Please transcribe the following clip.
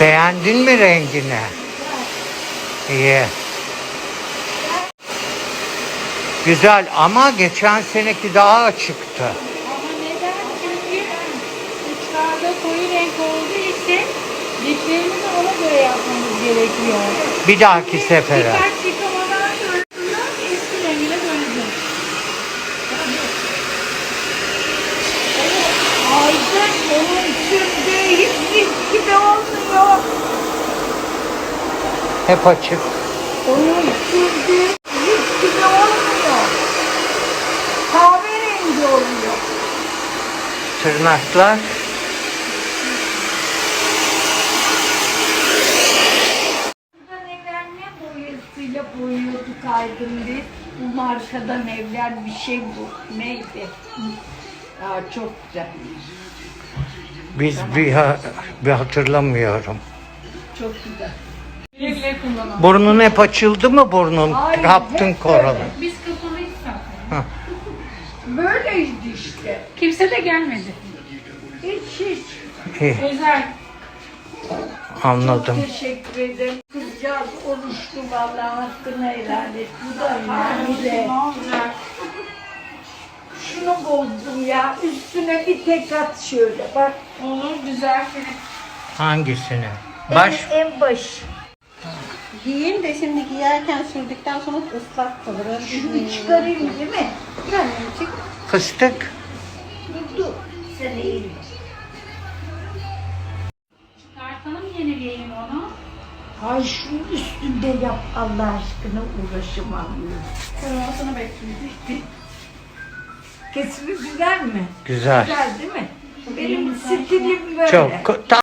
Beğendin mi rengini? İyi. Güzel ama geçen seneki daha açıktı. Ama neden? Çünkü uçlarda koyu renk olduğu için diplerimizi ona göre yapmamız gerekiyor. Bir dahaki sefere. Birkaç yıkamadan sonra eski rengine dönecek. Ayşe onun içinde hiç ip gibi olmuyor. Hep açık. Onun içinde hiç gibi olmuyor. Kahverengi oluyor. Tırnaklar. Buradan evler ne boyasıyla boyuyorduk Aydın biz. Bu markadan evler bir şey bu. Neydi? Aa, çok güzel. Biz bir, ha- bir hatırlamıyorum. Çok güzel. Güle kullanalım. Burnun hep açıldı mı burnun? Hayır, Kaptın hep koralı. böyle. Biz kapalıyız zaten. Böyleydi işte. Kimse de gelmedi. Hiç hiç. İyi, Özel. anladım. Teşekkür ederim. Kızcağız oruçlu vallahi hakkını helal et. Bu da olacak? Şunu bozdum ya. Üstüne bir tek at şöyle. Bak Olur güzel. Hangisini? Baş. en, en baş. Giyin de şimdi giyerken sürdükten sonra ıslak kalır. Öyle Şunu düşünüyorum. çıkarayım değil mi? Yani çık. Fıstık. Dur. Sen eğilme. Çıkartalım yenileyelim onu. Ay şunun üstünde yap Allah aşkına uğraşamam. Kurumasını bekliyoruz. Kesimi güzel mi? Güzel. Güzel değil mi? Benim stilim böyle. Çok.